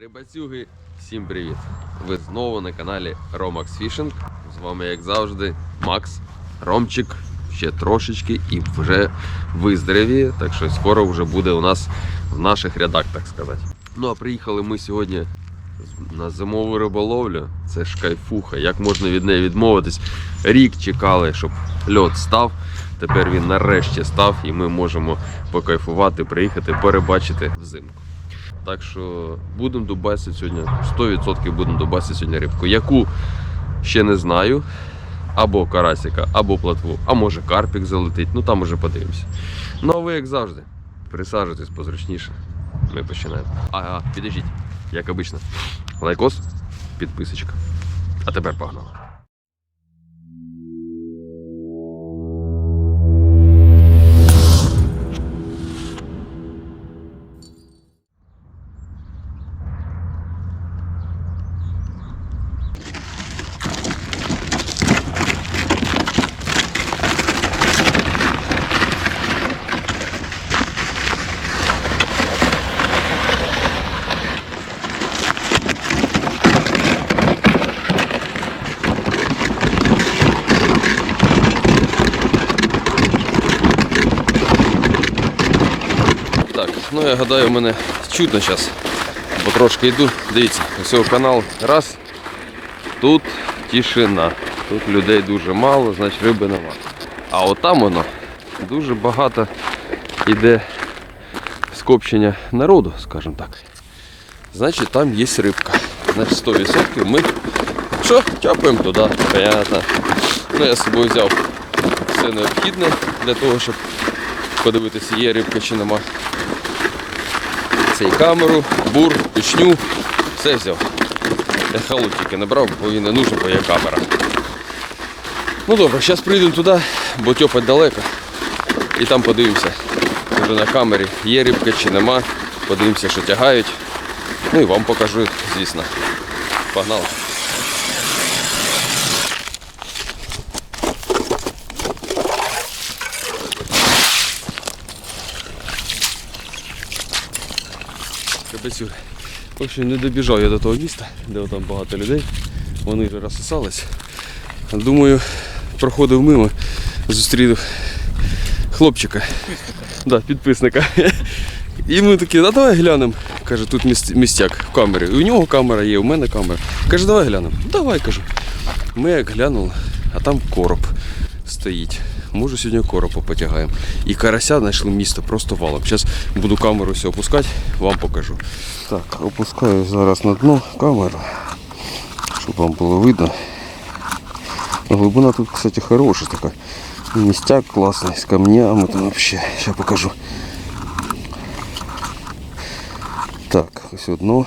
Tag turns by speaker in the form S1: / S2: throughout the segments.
S1: Рибацюги, всім привіт! Ви знову на каналі Romax Fishing. З вами, як завжди, Макс, Ромчик, ще трошечки і вже виздоровіє, так що скоро вже буде у нас в наших рядах, так сказати. Ну а приїхали ми сьогодні на зимову риболовлю. Це ж кайфуха. Як можна від неї відмовитись? Рік чекали, щоб льот став. Тепер він нарешті став, і ми можемо покайфувати, приїхати, перебачити взимку. Так що будемо дубасити сьогодні. 100% будемо дубасити сьогодні рибку. Яку ще не знаю. Або карасика, або платву, а може карпік залетить. Ну там уже подивимося. Ну а ви як завжди, присаджуйтесь позручніше. Ми починаємо. Ага, підождіть, як обично. Лайкос, підписочка. А тепер погнали. Я гадаю, мене чутно зараз. Бо трошки йду. Дивіться, ось канал раз. Тут тишина. Тут людей дуже мало, значить риби нема. А от там воно дуже багато йде скопчення народу, скажімо так. Значить там є рибка. Значить 100% ми що, тяпаємо туди, понятно. Ну я з собою взяв все необхідне для того, щоб подивитися, є рибка чи нема. Цей камеру, бур, пічню, все взяв. Я халут тільки не брав, бо він не нужен, бо є камера. Ну добре, зараз прийдемо туди, бо тьопать далеко. І там подивимося. Вже на камері є рибка чи нема. Подивимося, що тягають. Ну і вам покажу, звісно. Погнали. Капецюр. В общем, не добіжав я до того міста, де там багато людей. Вони вже розсосались. Думаю, проходив мимо, зустрів хлопчика. Да, підписника. І ми такі, а давай глянемо. Каже, тут міс- містяк в камері. У нього камера є, у мене камера. Каже, давай глянемо. Давай, кажу. Ми як глянули, а там короб стоїть. Може сьогодні коропа потягаємо. І карася знайшли місто просто валом. Зараз буду камеру все опускати, вам покажу. Так, опускаю зараз на дно камеру, щоб вам було видно. Глибина тут, кстати, хороша така. Містяк класний, з камнями там вообще. Сейчас покажу. Так, ось дно.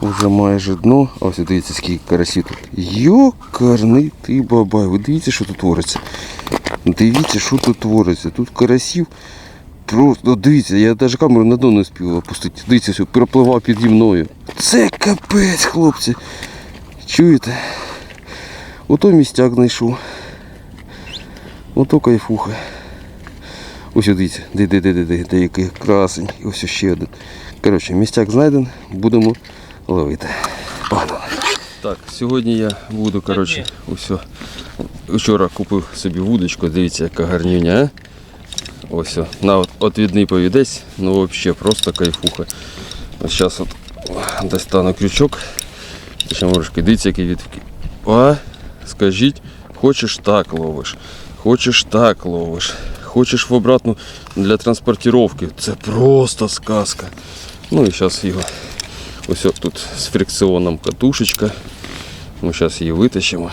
S1: Уже майже дно. Ось дивіться, скільки карасів тут. Йокарний ти бабай. Ви дивіться, що тут твориться. Дивіться, що тут твориться. Тут карасів. Просто дивіться, я навіть камеру на дно не спів опустити. Дивіться, все, пропливав піді мною. Це капець, хлопці. Чуєте? Ото містяк знайшов. Ото кайфуха. Ось дивіться, де, де, де, де, де, який красень. Ось ще один. Коротше, містяк знайден, будемо ловити. Погнали. Так, сьогодні я буду, коротше, ось. Вчора купив собі вудочку, дивіться, яка гарнюня, а? Ось, на отвідний повідець, ну взагалі просто кайфуха. Ось зараз от достану крючок. Ще морожки, дивіться, який від. А, скажіть, хочеш так ловиш, хочеш так ловиш, хочеш в обратну для транспортировки. Це просто сказка. Ну і зараз його ось от тут з фрикціоном катушечка. Ми зараз її витащимо.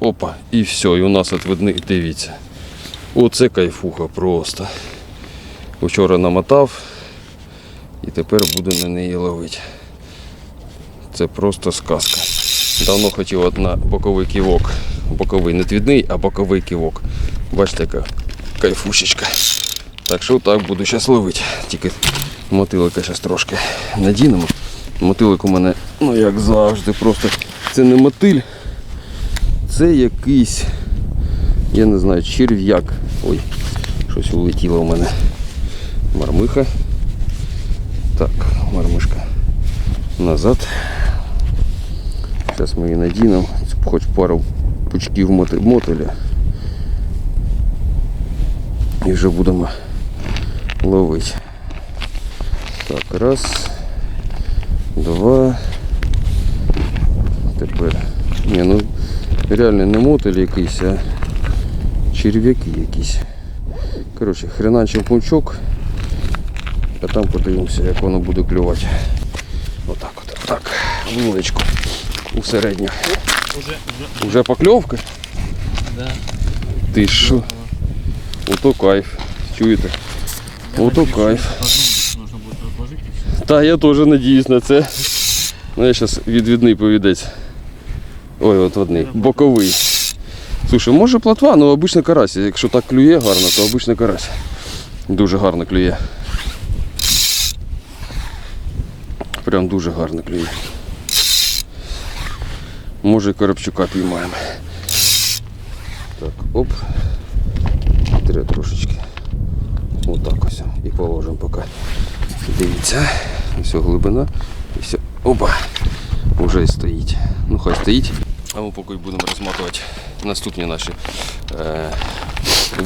S1: Опа, і все, і у нас отвідний, дивіться. Оце кайфуха просто. Вчора намотав і тепер буду на неї ловити. Це просто сказка. Давно хотів от на боковий ківок. Боковий не твідний, а боковий ківок. Бачите, яка кайфушечка. Так що так буду зараз ловити. Тільки мотилика зараз трошки надінемо. Мотилик у мене, ну як завжди, просто це не мотиль, це якийсь, я не знаю, черв'як. Ой, щось улетіло у мене. Мармиха. Так, мармишка назад. Зараз ми її надінемо, хоч пару пучків мотиля. І вже будемо ловити. Так, раз, два. Тепер. Ні, ну реально не мотиль якийсь, а черв'яки якісь. Коротше, хреначив пучок, а там подивимося, як воно буде клювати. Отак от, так, вуличку у середню.
S2: Уже, уже,
S1: Уже покльовка?
S2: да.
S1: Ти що? Ото кайф. Чуєте? Ото кайф. Та я теж надіюсь на це. Ну я зараз відвідний повідець. Ой, от одний. Боковий. Слушай, може платва, ну обично карась. Якщо так клює гарно, то обично карась. Дуже гарно клює. Прям дуже гарно клює. Може і коробчука піймаємо. Так, оп. Треба трошечки. Отак ось. І положимо поки. Дивіться, все глибина. Все. Опа! Уже стоїть. Ну хай стоїть. А ми поки будемо розматувати наступні наші е,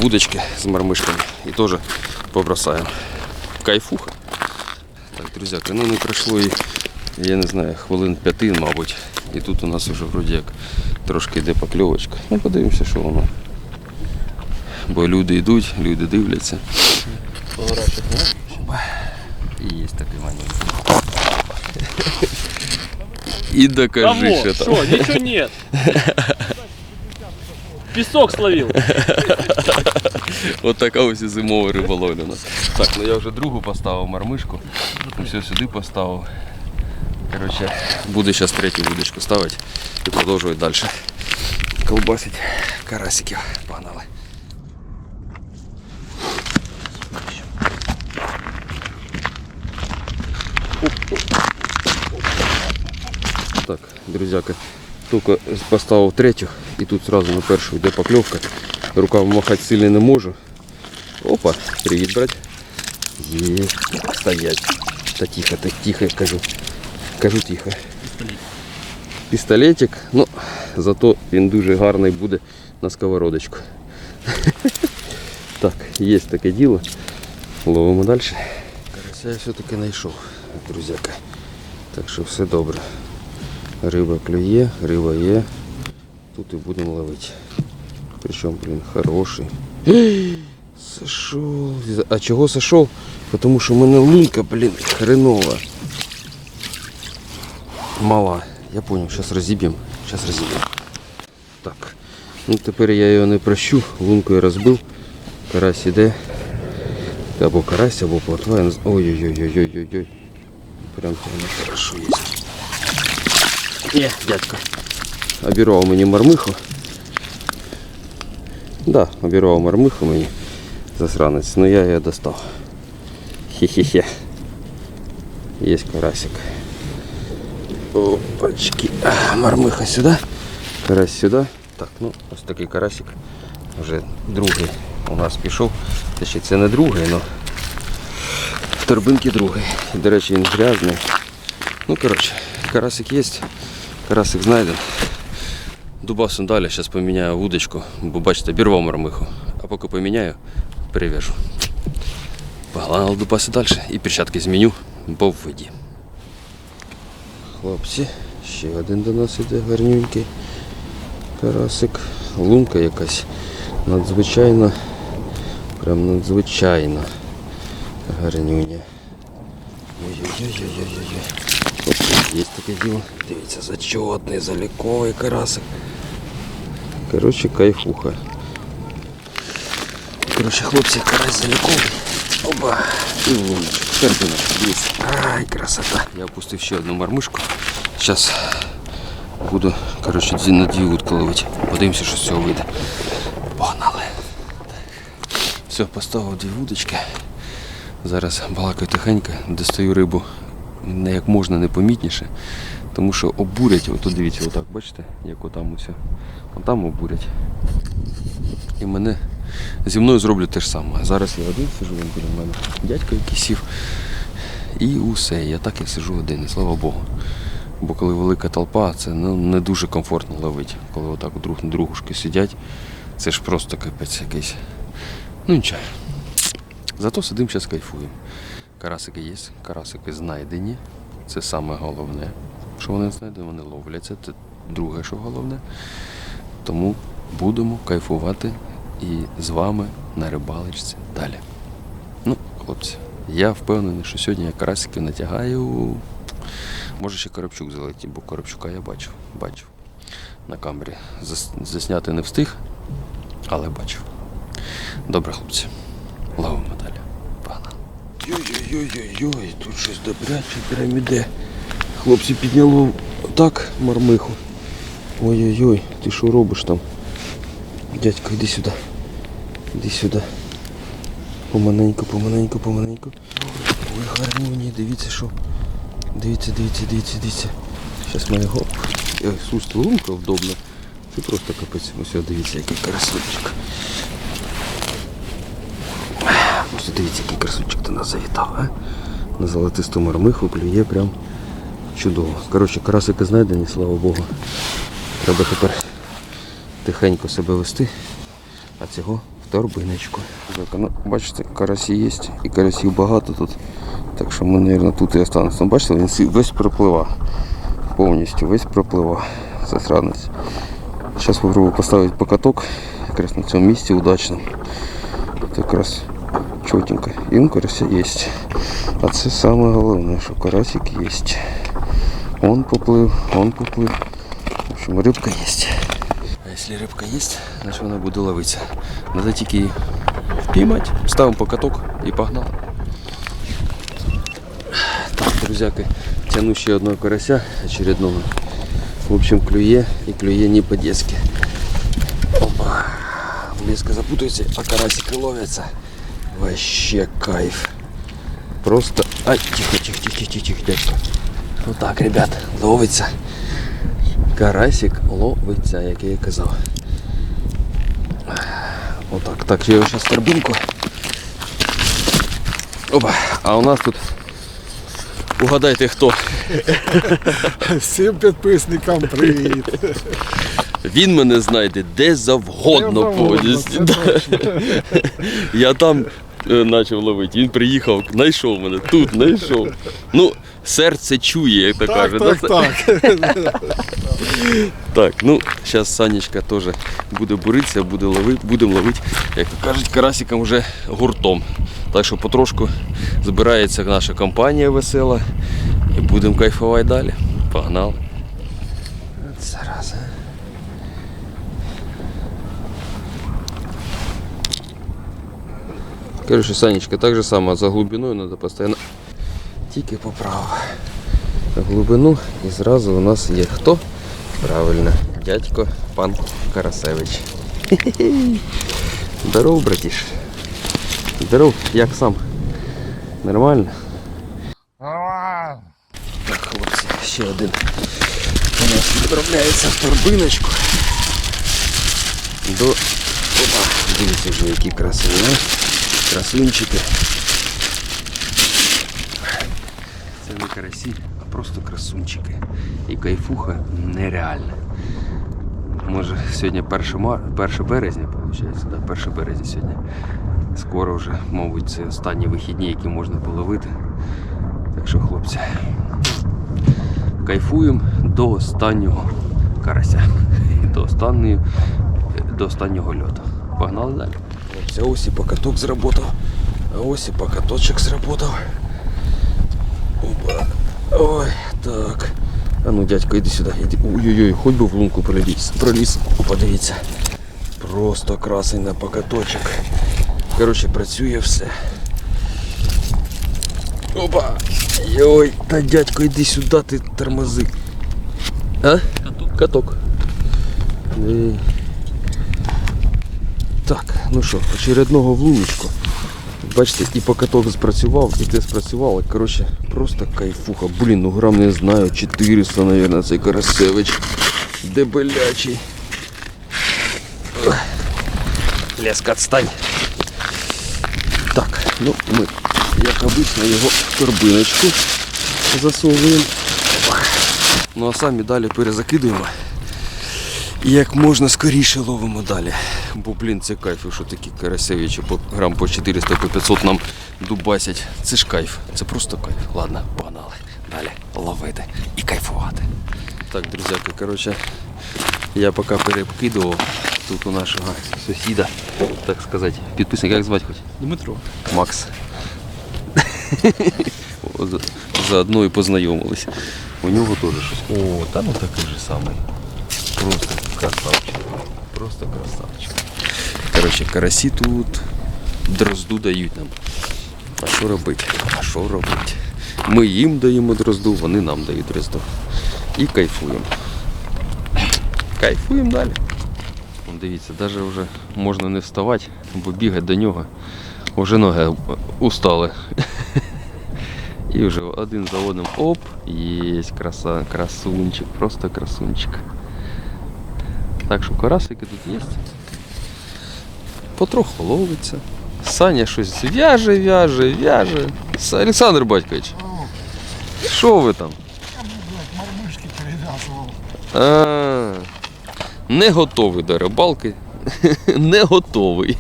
S1: вудочки з мармишками і теж побросаємо. Кайфуха. Так, друзяки, ну не пройшло і, я не знаю, хвилин п'яти, мабуть. І тут у нас вже вроді як трошки йде покльовочка. Ну подивимося, що воно. Бо люди йдуть, люди дивляться. І є такий момент. І докажи,
S2: Кого?
S1: що там.
S2: Что? Ничего нет. Песок словил.
S1: От така ось і зимова риболовля у нас. Так, ну я вже другу поставив мармишку. Все сюди поставив. Коротше, буду зараз третю вудочку ставити і продовжувати далі. Колбасить карасиків. Погнали. Так, друзяки, тільки поставив третю і тут сразу на першу йде покльовка. Руками махати сильно не можу. Опа, привіт, брать. Є, стоять. Та тихо, та тихо, я кажу. Кажу тихо. Пістолетик, ну, зато він дуже гарний буде на сковородочку. Так, є таке діло. Ловимо далі. Карася я все-таки знайшов, друзяка. Так що все добре. Риба клює, риба є. Тут і будемо ловити. Причому, блін, хороший. Сошел. А чого сошел? Потому що в мене лунка, блін, хренова. Мала. Я понял, сейчас розіб'ємо. Сейчас розіб'ємо. Так. Ну тепер я його не прощу. Лунку я розбив. Карась іде. Або карась, або плотва. Ой-ой-ой-ой-ой-ой-ой. Прям прямо хорошо є. Є, дядько. Обірвав мені мармиху. Да, обірвав мармиху мені. Засранець. Ну я її достав. Хе-хе-хе. Є карасик. Опачки. А, Мармиха сюди. Карась сюди. Так, ну ось такий карасик. Вже другий у нас пішов. Точніше, це не другий, але в торбинці другий. І, до речі, він грязний. Ну, коротше, карасик є. Карасик знайден. Дубасом далі, зараз поміняю вудочку, бо бачите, бірвав мармиху. А поки поміняю, перев'яжу. Погнали дубаси далі і перчатки зміню, бо в воді. Хлопці, ще один до нас іде гарнюнький карасик. Лунка якась надзвичайно, прям надзвичайно гарнюня. Ой-ой-ой-ой-ой-ой. Є таке діло. Дивіться, зачетний, заліковий карасик. Коротше, кайфуха. Коротше, хлопці, карась заліковий. Оба. І луночку. Картиночку, дивіться. Ай, красота. Я опустив ще одну мармишку. Зараз буду, коротше, на дві вудки ловити. Подивимося, що з цього вийде. Погнали. Все, поставив дві вудочки. Зараз балакаю тихенько, достаю рибу як можна непомітніше, тому що обурять, отут дивіться, отак, бачите, як отам усе. Отам обурять. І мене зі мною зроблять те ж саме. Зараз я один сижу, він біля мене. Дядько який сів. і усе. Я так і сижу один, і слава Богу. Бо коли велика толпа, це ну, не дуже комфортно ловити. Коли отак друг на другушки сидять, це ж просто капець якийсь. Ну нічого. Зато сидимо зараз кайфуємо. Карасики є, карасики знайдені. Це саме головне. Що вони знайдені, вони ловляться. Це друге, що головне. Тому будемо кайфувати і з вами на рибалочці далі. Ну, хлопці, я впевнений, що сьогодні я карасиків натягаю. Може ще Коробчук залетів, бо Коробчука я бачив. Бачив. На камері. Засняти не встиг, але бачив. Добре, хлопці. Ловимо. Йой-йой-йой-йой, тут щось добряче прям іде. Хлопці підняло так мармиху. Ой-ой-ой, ти що робиш там? Дядько, іди сюди. Іди сюди. Поманенько, поманенько, поманенько. Ой, гарнюні, дивіться, що. Дивіться, дивіться, дивіться, дивіться. Зараз мене гоп. Ой, слушайте, лунка вдобна. Це просто капець. Ось дивіться, який красунчик. Дивіться, який красунчик до нас завітав, а? На золотисту мармиху клює прям чудово. Коротше, карасики знайдені, слава Богу. Треба тепер тихенько себе вести, а цього в торбиночку. Ну, бачите, карасі є і карасів багато тут. Так що ми, мабуть, тут і останемося. Ну, Бачите, він весь пропливав. Повністю весь пропливав. Засранець. Зараз спробую поставити покаток якраз на цьому місці удачно. Це якраз чотенько. І він карася є. А це саме головне, що карасик є. Он поплив, он поплив. В общем, рибка є. А якщо рибка є, значить вона буде ловитися. Надо тільки її впіймати, ставимо покаток і погнали. Так, друзяки, тяну ще одного карася очередного. В общем, клює і клює не по-детски. Опа. Близко запутается, а карасики ловятся. Вообще кайф. Просто... Ай, тихо, тихо, тихо, тихо, тихо, дядько. Вот так, ребят, ловиться. Карасик ловиться, як я і казав. Отак, так, я його зараз торбинку. Опа, а у нас тут Угадайте хто.
S3: Всім підписникам привіт.
S1: Він мене знайде де завгодно повністю. Я там почав ловити, він приїхав, знайшов мене, тут знайшов. Ну, серце чує, як то
S3: Так,
S1: каже.
S3: так,
S1: да?
S3: так.
S1: Так, ну, зараз Санечка теж буде буритися, буде ловити, будемо ловити, як то кажуть, карасиком вже гуртом. Так що потрошку збирається наша компанія весела і будемо кайфувати далі. Погнали. Зараза. Короче, Санечка, так же само за глубиною треба постійно тільки поправ глибину і зразу у нас є хто? Правильно, дядько пан Карасевич. Здоров, братіш. Здоров, як сам? Нормально? Так, хлопці, ще один. У нас відправляється в торбиночку. До. Опа, дивіться вже які красиві, а? Красунчики. Це не карасі, а просто красунчики. І кайфуха нереальна. Може сьогодні 1, мар... 1 березня, виходить, да, 1 березня сьогодні. Скоро вже, мабуть, це останні вихідні, які можна половити. Так що, хлопці, кайфуємо до останнього карася. До останньої, до останнього льоту. Погнали далі. Хлопці, ось і покаток зработав. А ось і покаточок зработав. Опа. Ой, так. А ну, дядько, іди сюди. Іди. Ой-ой-ой, хоч би в лунку проліз. Проліз. Подивіться. Просто красень на покаточок. Коротше, працює все. Опа! Йой, та дядько, іди сюди, ти тормози. А?
S2: Каток.
S1: Каток. Так, ну що, очередного в. Бачите, і покаток спрацював, і те спрацювало. Коротше, просто кайфуха. Блін, ну грам не знаю, 400, мабуть, цей Карасевич. Дебелячий. Леска, отстань. Так, ну ми як обично, його в торбиночку засовуємо. Ну а самі далі перезакидуємо. І як можна скоріше ловимо далі. Бо, блін, це кайф, що такі карасевичі по грам по 400 по 500 нам дубасять. Це ж кайф, це просто кайф. Ладно, погнали. Далі ловити і кайфувати. Так, друзяки, коротше, я поки перекидував тут у нашого сусіда, так сказати, підписника, як звати хоч?
S2: Дмитро.
S1: Макс. Заодно і познайомились. У нього теж щось. О, та ну такий же самий. Просто красавчик. Просто красавчик. Коротше, карасі тут дрозду дають нам. А що робити? А що робити? Ми їм даємо дрозду, вони нам дають дрозду. І кайфуємо. Кайфуємо далі. Дивіться, навіть вже можна не вставати, бо бігати до нього. Вже ноги устали. І вже один за одним оп, є краса, красунчик, просто красунчик. Так що карасики тут є. Потроху ловиться. Саня щось в'яже, в'яже, в'яже. Олександр Батькович, що ви там?
S3: Мармишки перев'язував.
S1: Не готовий до рибалки. Не готовий.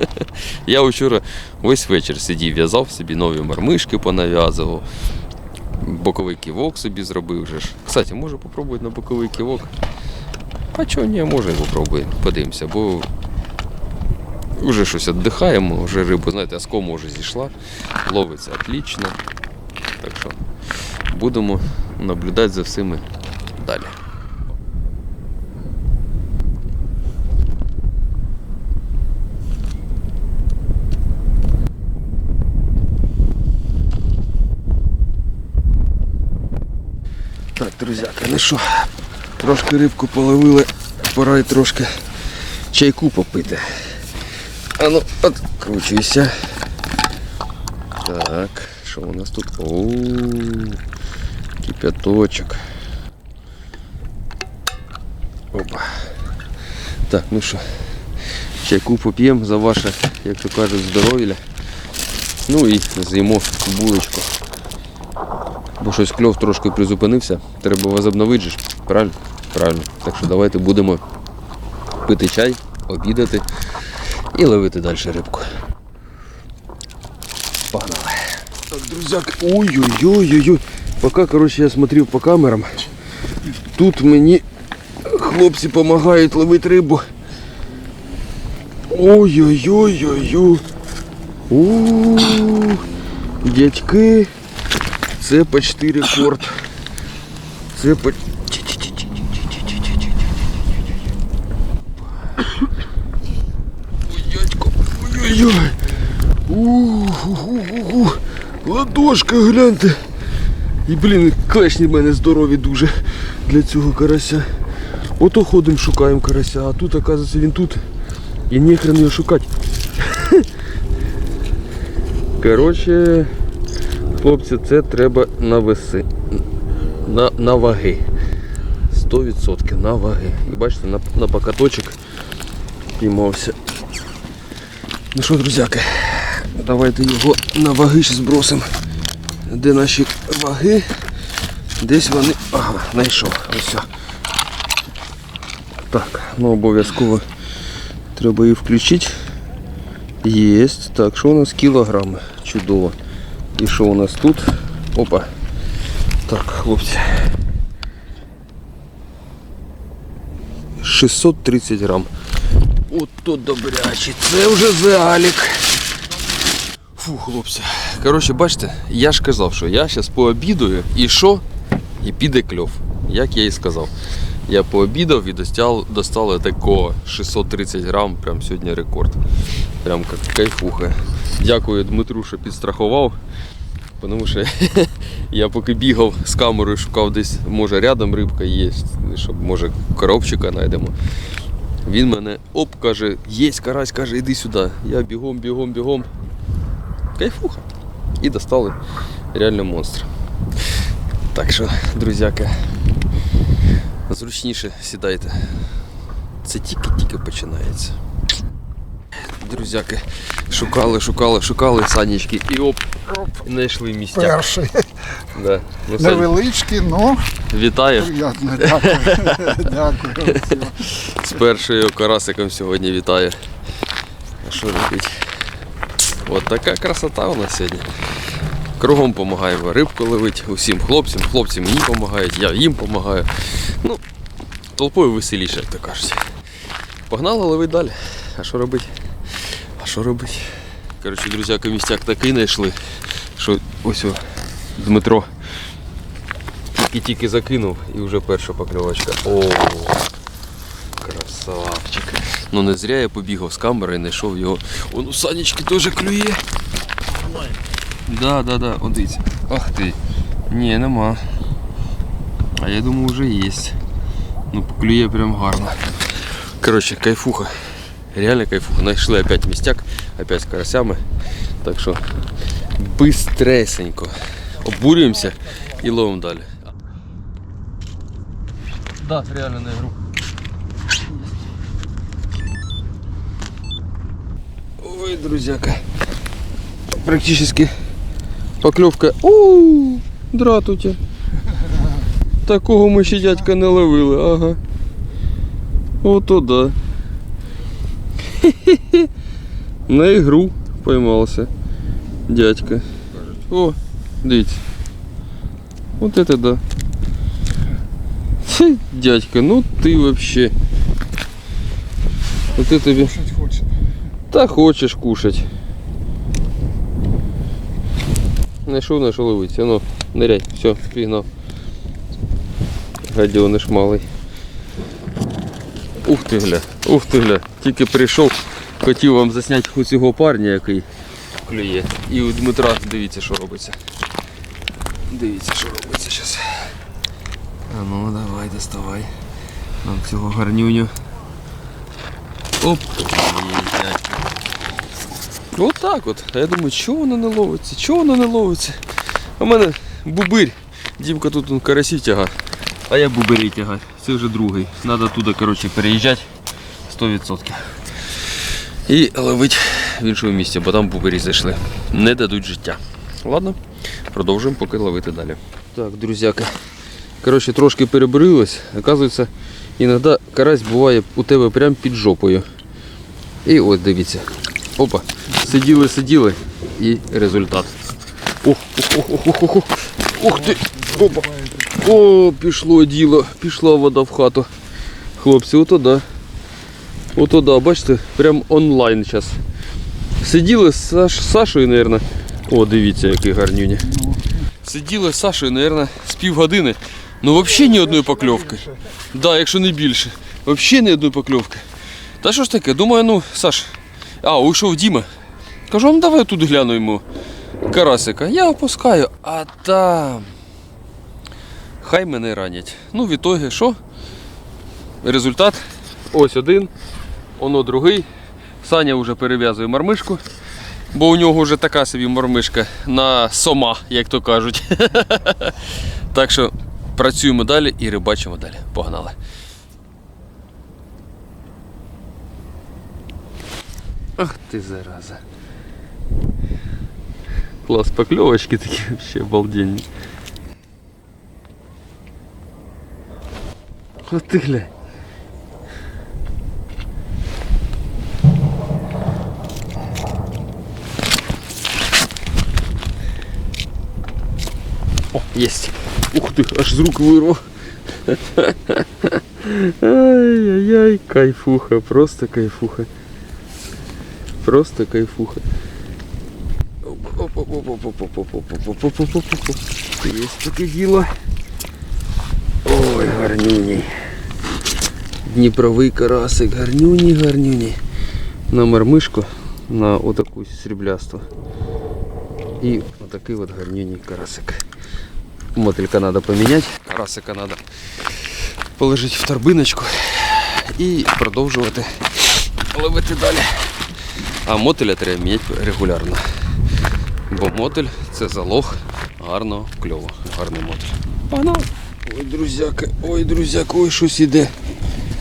S1: Я вчора весь вечір сидів, в'язав собі нові мармишки понав'язував. Боковий ківок собі зробив вже ж. Кстати, може попробувати на боковий ківок. А чого ні, може і попробуємо. Подивимося, бо вже щось віддихаємо, вже рибу, знаєте, з кому вже зійшла. Ловиться отлично. Так що будемо наблюдати за всіми далі. Так, друзяки, ну що, трошки рибку половили, пора й трошки чайку попити. А ну, откручуйся. Так, що у нас тут? О, кипяточок. Опа. Так, ну що, чайку поп'ємо за ваше, як то кажуть, здоров'я. Ну і з'їмо булочку. Бо щось кльов трошки призупинився. Треба возобновити ж. Правильно? Правильно. Так що давайте будемо пити чай, обідати і ловити далі рибку. Погнали. Так, друзяк, ой-ой-ой-ой-ой. Поки, коротше, я смотрел по камерам. Тут мені хлопці допомагають ловити рибу. Ой-ой-ой-ой-ой. У, Дядьки. Це почти рекорд. Це по... Ой, дядько. Ой-ой-ой. У-ху-ху-ху. Ладошка, гляньте. І, блін, клешні в мене здорові дуже для цього карася. Ото ходимо, шукаємо карася, а тут, оказується, він тут. І ніхрен його шукати. Коротше, хлопці, це треба на веси. На, на ваги. 100% на ваги. І бачите, на, на покаточок піймався. Ну що, друзяки, давайте його на ваги ще збросимо. Де наші ваги? Десь вони... Ага, знайшов. Ось. Так, ну обов'язково треба її включити. Єсть. Так, що у нас кілограми? Чудово. І що у нас тут? Опа. Так, хлопці. 630 грам. Ото добряче. Це вже залік. Фу, хлопці. Коротше, бачите, я ж казав, що я зараз пообідаю і що? І піде кльов. Як я і сказав. Я пообідав і достав, достали такого 630 грам, прям сьогодні рекорд. Прям як кайфуха. Дякую Дмитру, що підстрахував. Тому що я поки бігав з камерою, шукав десь, може рядом рибка є, щоб може коробчика знайдемо. Він мене оп каже, є карась, каже, іди сюди. Я бігом, бігом, бігом. Кайфуха. І достали реально монстр. Так що, друзяки, зручніше сідайте. Це тільки-тільки починається. друзяки. Шукали, шукали, шукали санічки і оп, знайшли місця.
S3: Перший.
S1: Да. Ну,
S3: Невеличкий, ну
S1: вітаю
S3: приємно. Дякую. Дякую.
S1: першою карасиком сьогодні вітаю. А що робити? От така красота у нас сьогодні. Кругом допомагаємо рибку ловити усім хлопцям. Хлопці мені допомагають, я їм допомагаю. Ну, толпою веселіше, як то кажуть. Погнали ловити далі. А що робити? А що робити? Коротше, друзяки, містяк такий знайшли, що ось о, Дмитро тільки-тільки закинув і вже перша покльовочка. О, красавчик. Ну не зря я побігав з камери і знайшов його. Он у Санечки теж клює. Да, да, да, он дивіться. Ах ти. Ні, нема. А я думаю, вже є. Ну, клює прям гарно. Коротше, кайфуха. Реально кайфуха. Знайшли опять містяк, опять з карасями. Так що бистресенько обурюємося і ловимо далі. Да, реально на ігру. Ой, друзяка. Практически покльовка. Ууу, дратуті. Такого ми ще дядька не ловили, ага. Ото да. Хе-хе-хе. На ігру поймався дядька. О, дивіться. Вот это да. Хе, Дядька, ну ты вообще. Вот это тебе. Та хочеш кушать. Найшов, знайшов ловить. Ану, ныряй, все, пігнав. Гадьониш малий. Ух ти гля, ух ти гля. Тільки прийшов, хотів вам засняти хоч цього парня, який клює. І у Дмитра дивіться, що робиться. Дивіться, що робиться зараз. А ну давай, доставай. Нам цього гарнюню. Оп. От так от. А я думаю, чого воно не ловиться? Чого воно не ловиться? В мене бубирь. Дімка тут он, карасі тяга. А я бубирі тягаю. Це вже другий. Треба туди, коротше, переїжджати 100%. І ловити в іншому місці, бо там бубирі зайшли. Не дадуть життя. Ладно, продовжуємо поки ловити далі. Так, друзяка. Коротше, трошки переборилось. Оказується, іноді карась буває у тебе прямо під жопою. І от дивіться. Опа. Сиділи, сиділи. І результат. Ох, ох, ох, ох, ох, ох. Ти! Опа. О, пішло діло, пішла вода в хату. Хлопці, ото да. Ото да, бачите, прям онлайн зараз. Сиділи з Саш, Сашою, мабуть. О, дивіться, який гарнюні. Сиділи з Сашою, мабуть, з півгодини. Ну взагалі ні одної покльовки. Да, якщо не більше. Взагалі ні одної покльовки. Та що ж таке? Думаю, ну, Саш. А, уйшов Діма. Кажу, ну давай тут гляну йому карасика. Я опускаю, а там. Хай мене ранять. Ну, в ітогі що? Результат. Ось один, воно другий. Саня вже перев'язує мармишку, бо у нього вже така собі мармишка на сома, як то кажуть. Так що працюємо далі і рибачимо далі. Погнали. Ах ти зараза. Класс, поклевочки такие вообще обалденные. Вот ты глянь. О, есть. Ух ты, аж з рук вырвал. Ай-яй-яй, кайфуха, просто кайфуха. Просто кайфуха. Є таке діло. Ой, гарнюній. Дніпровий карасик, гарнюні, гарнюні. На мармишку, на отаку сріблясту. І отакий от гарнюній карасик. Мотилька треба поміняти, карасика треба положити в торбиночку і продовжувати ловити далі. А мотиля треба міняти регулярно. Бо мотиль це залог гарного кльову. Гарний мотиль. Погнали. Ой, друзяки, ой, друзяки, ой, щось іде.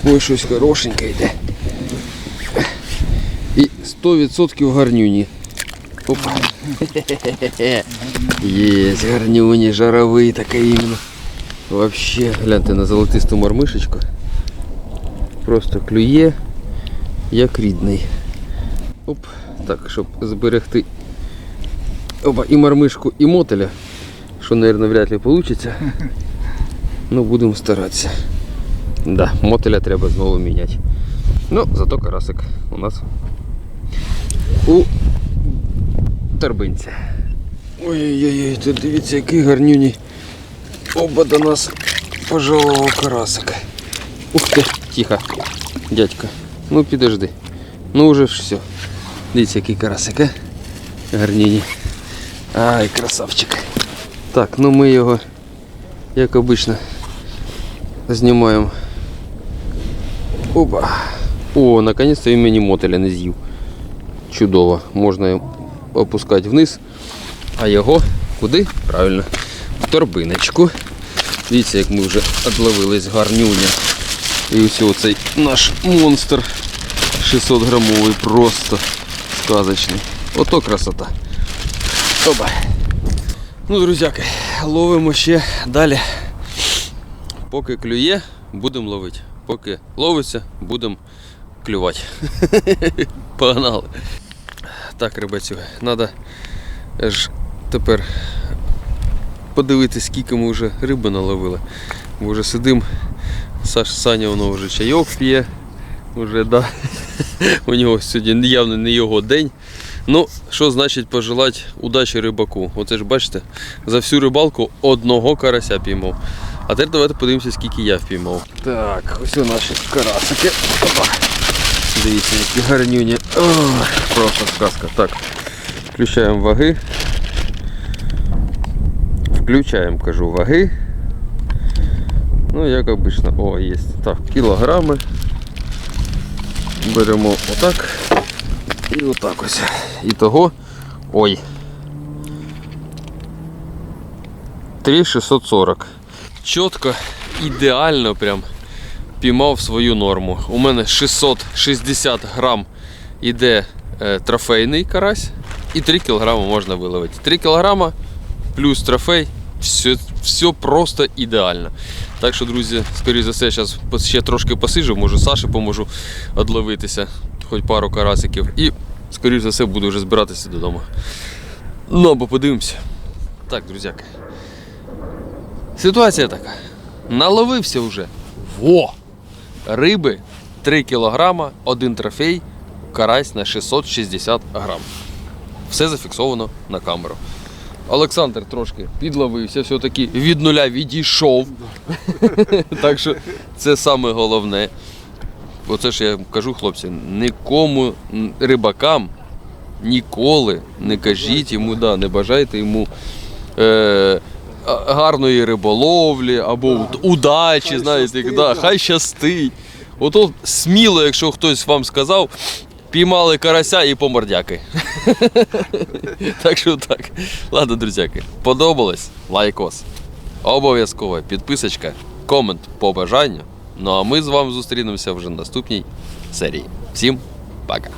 S1: Ой, щось хорошеньке йде. І 100% гарнюні. Опа. Є, гарнюні, жаровий такий іменно. Вообще, гляньте на золотисту мормишечку. Просто клює, як рідний. Оп, так, щоб зберегти Опа, і мармишку, і мотеля, що, мабуть, вряд ли вийде. Ну, будемо старатися. Да, мотеля треба знову міняти. Ну, зато карасик у нас у торбинці. Ой-ой-ой, тут дивіться, який гарнюній. Оба до нас пожалував карасик. Ух ти, тихо, дядька. Ну підожди. Ну вже все. Дивіться, який карасик, а? Гарніні. Ай, красавчик. Так, ну ми його, як обично, знімаємо. Опа. О, наконец-то він мені мотеля не з'їв. Чудово. Можна опускати вниз. А його куди? Правильно. В торбиночку. Дивіться, як ми вже одловились гарнюня. І ось оцей наш монстр 600 грамовий, просто сказочний. Ото красота. Опа. Ну, друзяки, ловимо ще далі. Поки клює, будемо ловити. Поки ловиться, будемо клювати. Погнали. Так, ребятю, треба ж тепер подивитися, скільки ми вже риби наловили. Ми вже сидимо. Саш Саня воно вже чайок п'є. Уже, да. У нього сьогодні явно не його день. Ну, що значить пожелати удачі рибаку? Оце ж бачите, за всю рибалку одного карася піймав. А тепер давайте подивимося, скільки я впіймав. Так, ось у наші карасики. Опа. Дивіться, які гарнюні. Ох, просто сказка. Так, включаємо ваги. Включаємо, кажу, ваги. Ну, як обично. О, є. Так, кілограми. Беремо отак. І отак ось. І того. Ой. 3640. Чітко, ідеально прям піймав свою норму. У мене 660 грам іде е, трофейний карась і 3 кг можна виловити. 3 кг плюс трофей. Все, все просто ідеально. Так що, друзі, скоріше за все, зараз ще трошки посиджу, може Саші поможу одловитися, хоч пару карасиків. І, скоріше за все, буду вже збиратися додому. Ну, або подивимося. Так, друзяки. Ситуація така. Наловився вже. Во! Риби 3 кг, один трофей, карась на 660 грам. Все зафіксовано на камеру. Олександр трошки підловився, все-таки від нуля відійшов. так що це саме головне. Оце ж я кажу, хлопці, нікому рибакам ніколи не кажіть йому, да, не бажайте йому е, гарної риболовлі або уд- удачі, знаєте, як, да, хай щастить. Ото сміло, якщо хтось вам сказав, піймали карася і помордяки. так що так. Ладно, друзяки, подобалось? Лайкос. Обов'язково підписочка, комент по бажанню. Ну а ми з вами зустрінемося вже в наступній серії. Всім пока!